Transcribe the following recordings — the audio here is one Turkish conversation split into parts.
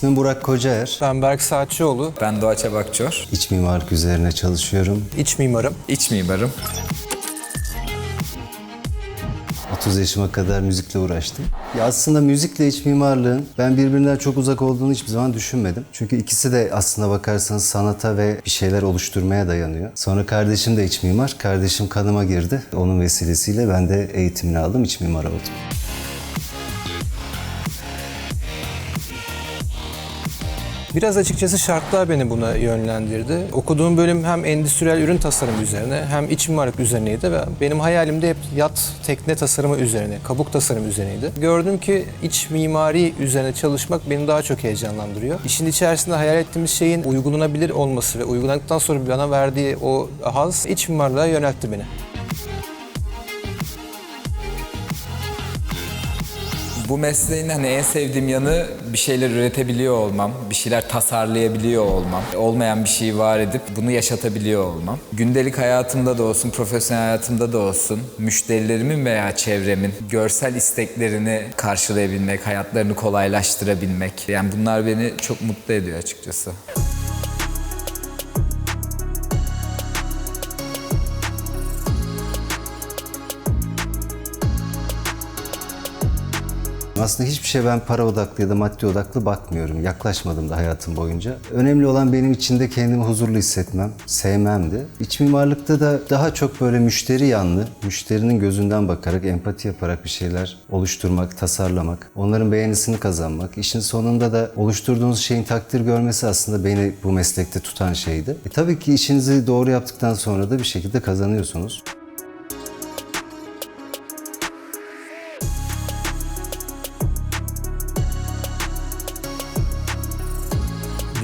İsmim Burak Kocaer. Ben Berk Saatçıoğlu, Ben Doğa Çabakçor. İç mimarlık üzerine çalışıyorum. iç mimarım. İç mimarım. 30 yaşıma kadar müzikle uğraştım. Ya aslında müzikle iç mimarlığın ben birbirinden çok uzak olduğunu hiçbir zaman düşünmedim. Çünkü ikisi de aslında bakarsanız sanata ve bir şeyler oluşturmaya dayanıyor. Sonra kardeşim de iç mimar. Kardeşim kanıma girdi. Onun vesilesiyle ben de eğitimini aldım, iç mimar oldum. Biraz açıkçası şartlar beni buna yönlendirdi. Okuduğum bölüm hem endüstriyel ürün tasarımı üzerine hem iç mimarlık üzerineydi ve benim hayalim de hep yat tekne tasarımı üzerine, kabuk tasarımı üzerineydi. Gördüm ki iç mimari üzerine çalışmak beni daha çok heyecanlandırıyor. İşin içerisinde hayal ettiğimiz şeyin uygulanabilir olması ve uygulandıktan sonra bana verdiği o haz iç mimarlığa yöneltti beni. Bu mesleğin hani en sevdiğim yanı bir şeyler üretebiliyor olmam, bir şeyler tasarlayabiliyor olmam, olmayan bir şeyi var edip bunu yaşatabiliyor olmam. Gündelik hayatımda da olsun, profesyonel hayatımda da olsun, müşterilerimin veya çevremin görsel isteklerini karşılayabilmek, hayatlarını kolaylaştırabilmek. Yani bunlar beni çok mutlu ediyor açıkçası. Aslında hiçbir şey ben para odaklı ya da maddi odaklı bakmıyorum. Yaklaşmadım da hayatım boyunca. Önemli olan benim içinde kendimi huzurlu hissetmem, sevmemdi. İç mimarlıkta da daha çok böyle müşteri yanlı, müşterinin gözünden bakarak, empati yaparak bir şeyler oluşturmak, tasarlamak, onların beğenisini kazanmak. İşin sonunda da oluşturduğunuz şeyin takdir görmesi aslında beni bu meslekte tutan şeydi. E tabii ki işinizi doğru yaptıktan sonra da bir şekilde kazanıyorsunuz.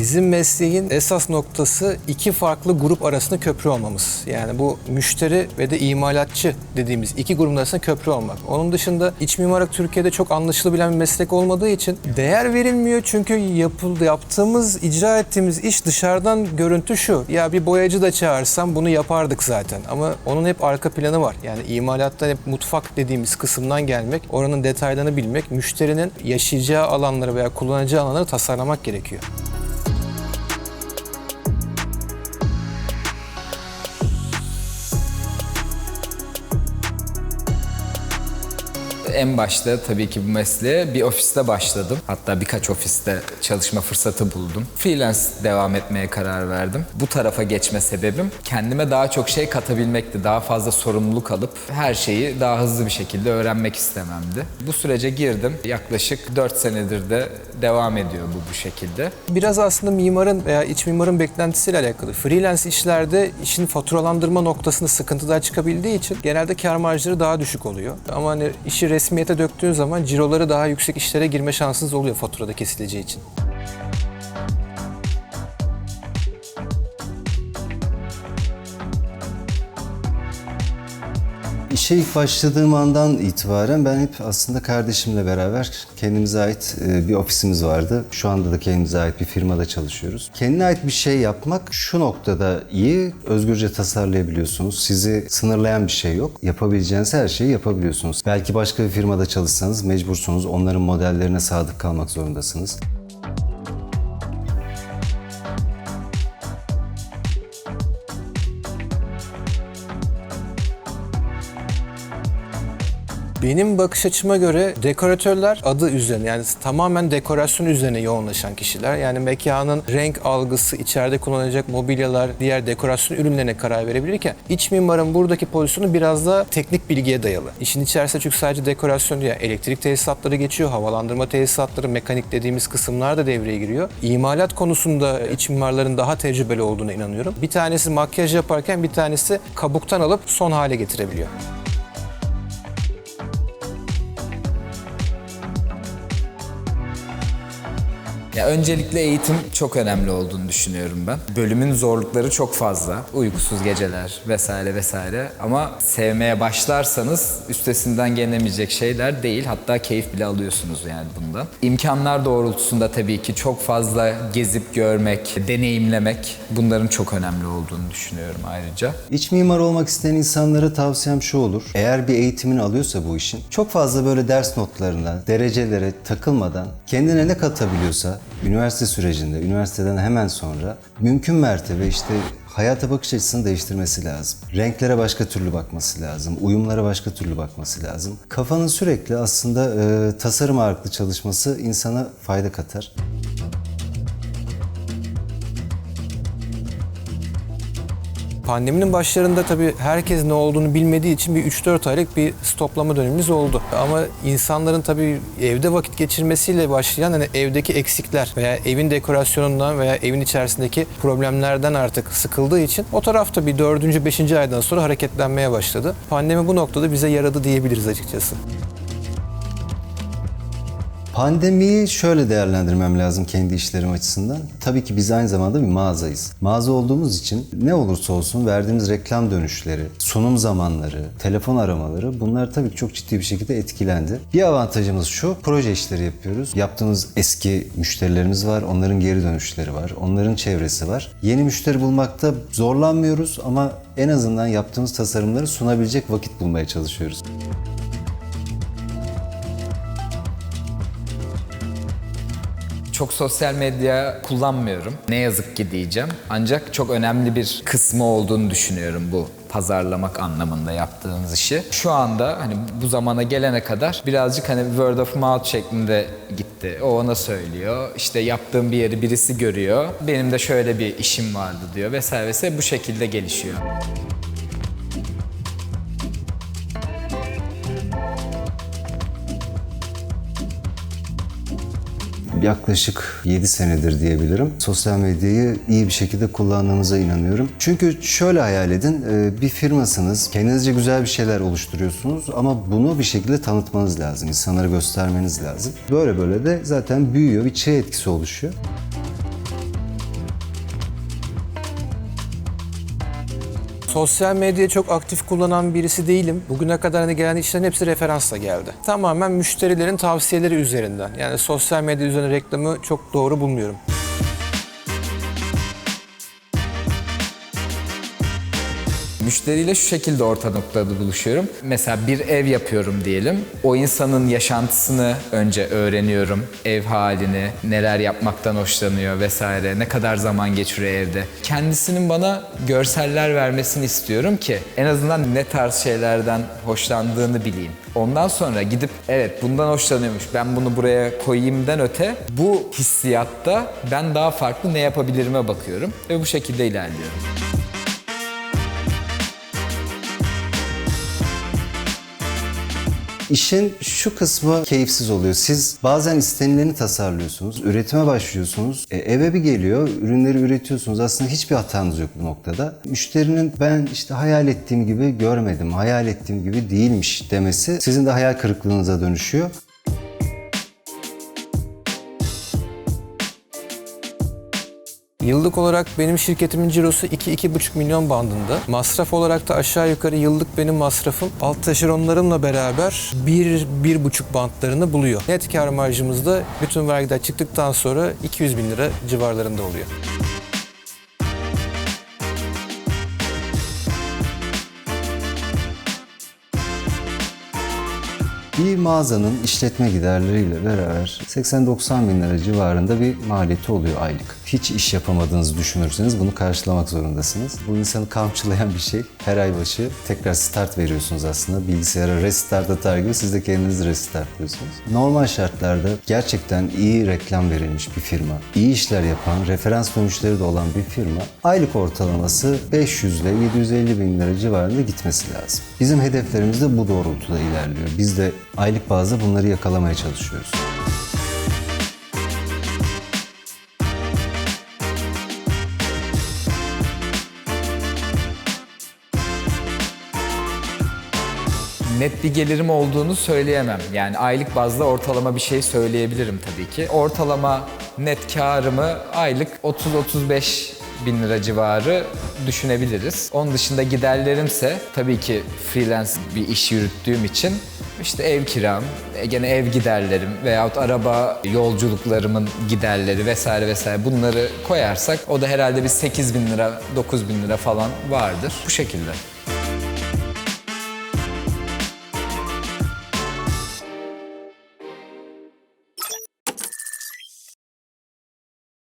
Bizim mesleğin esas noktası iki farklı grup arasında köprü olmamız. Yani bu müşteri ve de imalatçı dediğimiz iki grubun arasında köprü olmak. Onun dışında iç mimarlık Türkiye'de çok anlaşılabilen bir meslek olmadığı için değer verilmiyor. Çünkü yapıldı, yaptığımız, icra ettiğimiz iş dışarıdan görüntü şu. Ya bir boyacı da çağırsam bunu yapardık zaten. Ama onun hep arka planı var. Yani imalatta hep mutfak dediğimiz kısımdan gelmek, oranın detaylarını bilmek, müşterinin yaşayacağı alanları veya kullanacağı alanları tasarlamak gerekiyor. En başta tabii ki bu mesleğe bir ofiste başladım. Hatta birkaç ofiste çalışma fırsatı buldum. Freelance devam etmeye karar verdim. Bu tarafa geçme sebebim kendime daha çok şey katabilmekti. Daha fazla sorumluluk alıp her şeyi daha hızlı bir şekilde öğrenmek istememdi. Bu sürece girdim. Yaklaşık 4 senedir de devam ediyor bu bu şekilde. Biraz aslında mimarın veya iç mimarın beklentisiyle alakalı. Freelance işlerde işin faturalandırma noktasında sıkıntılar çıkabildiği için genelde kar marjları daha düşük oluyor. Ama hani işi resmiyete döktüğün zaman ciroları daha yüksek işlere girme şansınız oluyor faturada kesileceği için. İşe ilk başladığım andan itibaren ben hep aslında kardeşimle beraber kendimize ait e, bir ofisimiz vardı. Şu anda da kendimize ait bir firmada çalışıyoruz. Kendine ait bir şey yapmak şu noktada iyi. Özgürce tasarlayabiliyorsunuz. Sizi sınırlayan bir şey yok. Yapabileceğiniz her şeyi yapabiliyorsunuz. Belki başka bir firmada çalışsanız mecbursunuz. Onların modellerine sadık kalmak zorundasınız. Benim bakış açıma göre dekoratörler adı üzerine yani tamamen dekorasyon üzerine yoğunlaşan kişiler. Yani mekanın renk algısı, içeride kullanılacak mobilyalar, diğer dekorasyon ürünlerine karar verebilirken iç mimarın buradaki pozisyonu biraz da teknik bilgiye dayalı. İşin içerisinde çünkü sadece dekorasyon değil, yani elektrik tesisatları geçiyor, havalandırma tesisatları, mekanik dediğimiz kısımlar da devreye giriyor. İmalat konusunda iç mimarların daha tecrübeli olduğuna inanıyorum. Bir tanesi makyaj yaparken bir tanesi kabuktan alıp son hale getirebiliyor. Ya öncelikle eğitim çok önemli olduğunu düşünüyorum ben. Bölümün zorlukları çok fazla. Uykusuz geceler vesaire vesaire. Ama sevmeye başlarsanız üstesinden gelemeyecek şeyler değil. Hatta keyif bile alıyorsunuz yani bundan. İmkanlar doğrultusunda tabii ki çok fazla gezip görmek, deneyimlemek bunların çok önemli olduğunu düşünüyorum ayrıca. İç mimar olmak isteyen insanlara tavsiyem şu olur. Eğer bir eğitimini alıyorsa bu işin çok fazla böyle ders notlarına, derecelere takılmadan kendine ne katabiliyorsa Üniversite sürecinde, üniversiteden hemen sonra mümkün mertebe işte hayata bakış açısını değiştirmesi lazım. Renklere başka türlü bakması lazım. Uyumlara başka türlü bakması lazım. Kafanın sürekli aslında e, tasarım ağırlıklı çalışması insana fayda katar. Pandeminin başlarında tabii herkes ne olduğunu bilmediği için bir 3-4 aylık bir stoplama dönemimiz oldu. Ama insanların tabii evde vakit geçirmesiyle başlayan hani evdeki eksikler veya evin dekorasyonundan veya evin içerisindeki problemlerden artık sıkıldığı için o tarafta bir 4. 5. aydan sonra hareketlenmeye başladı. Pandemi bu noktada bize yaradı diyebiliriz açıkçası. Pandemiyi şöyle değerlendirmem lazım kendi işlerim açısından. Tabii ki biz aynı zamanda bir mağazayız. Mağaza olduğumuz için ne olursa olsun verdiğimiz reklam dönüşleri, sunum zamanları, telefon aramaları bunlar tabii ki çok ciddi bir şekilde etkilendi. Bir avantajımız şu, proje işleri yapıyoruz. Yaptığımız eski müşterilerimiz var, onların geri dönüşleri var, onların çevresi var. Yeni müşteri bulmakta zorlanmıyoruz ama en azından yaptığımız tasarımları sunabilecek vakit bulmaya çalışıyoruz. Çok sosyal medya kullanmıyorum. Ne yazık ki diyeceğim. Ancak çok önemli bir kısmı olduğunu düşünüyorum bu pazarlamak anlamında yaptığımız işi. Şu anda hani bu zamana gelene kadar birazcık hani word of mouth şeklinde gitti. O ona söylüyor. İşte yaptığım bir yeri birisi görüyor. Benim de şöyle bir işim vardı diyor vesaire vesaire bu şekilde gelişiyor. Yaklaşık 7 senedir diyebilirim. Sosyal medyayı iyi bir şekilde kullandığımıza inanıyorum. Çünkü şöyle hayal edin, e, bir firmasınız, kendinizce güzel bir şeyler oluşturuyorsunuz ama bunu bir şekilde tanıtmanız lazım, insanlara göstermeniz lazım. Böyle böyle de zaten büyüyor, bir çığ etkisi oluşuyor. Sosyal medyayı çok aktif kullanan birisi değilim. Bugüne kadar hani gelen işlerin hepsi referansla geldi. Tamamen müşterilerin tavsiyeleri üzerinden. Yani sosyal medya üzerine reklamı çok doğru bulmuyorum. Müşteriyle şu şekilde orta noktada buluşuyorum. Mesela bir ev yapıyorum diyelim. O insanın yaşantısını önce öğreniyorum. Ev halini, neler yapmaktan hoşlanıyor vesaire, ne kadar zaman geçiriyor evde. Kendisinin bana görseller vermesini istiyorum ki en azından ne tarz şeylerden hoşlandığını bileyim. Ondan sonra gidip evet bundan hoşlanıyormuş ben bunu buraya koyayımdan öte bu hissiyatta ben daha farklı ne yapabilirime bakıyorum ve bu şekilde ilerliyorum. İşin şu kısmı keyifsiz oluyor. Siz bazen istenileni tasarlıyorsunuz, üretime başlıyorsunuz. E, eve bir geliyor, ürünleri üretiyorsunuz. Aslında hiçbir hatanız yok bu noktada. Müşterinin ben işte hayal ettiğim gibi görmedim, hayal ettiğim gibi değilmiş demesi sizin de hayal kırıklığınıza dönüşüyor. Yıllık olarak benim şirketimin cirosu 2-2,5 milyon bandında. Masraf olarak da aşağı yukarı yıllık benim masrafım alt taşeronlarımla beraber 1-1,5 bantlarını buluyor. Net kar marjımız da bütün vergiler çıktıktan sonra 200 bin lira civarlarında oluyor. Bir mağazanın işletme giderleriyle beraber 80-90 bin lira civarında bir maliyeti oluyor aylık. Hiç iş yapamadığınızı düşünürseniz bunu karşılamak zorundasınız. Bu insanı kamçılayan bir şey. Her ay başı tekrar start veriyorsunuz aslında. Bilgisayara restart atar gibi siz de kendinizi restartlıyorsunuz. Normal şartlarda gerçekten iyi reklam verilmiş bir firma, iyi işler yapan, referans dönüşleri de olan bir firma aylık ortalaması 500 ile 750 bin lira civarında gitmesi lazım. Bizim hedeflerimiz de bu doğrultuda ilerliyor. Biz de aylık bazda bunları yakalamaya çalışıyoruz. net bir gelirim olduğunu söyleyemem. Yani aylık bazda ortalama bir şey söyleyebilirim tabii ki. Ortalama net karımı aylık 30-35 bin lira civarı düşünebiliriz. Onun dışında giderlerimse tabii ki freelance bir iş yürüttüğüm için işte ev kiram, e, gene ev giderlerim veyahut araba yolculuklarımın giderleri vesaire vesaire bunları koyarsak o da herhalde bir 8 bin lira, 9 bin lira falan vardır. Bu şekilde.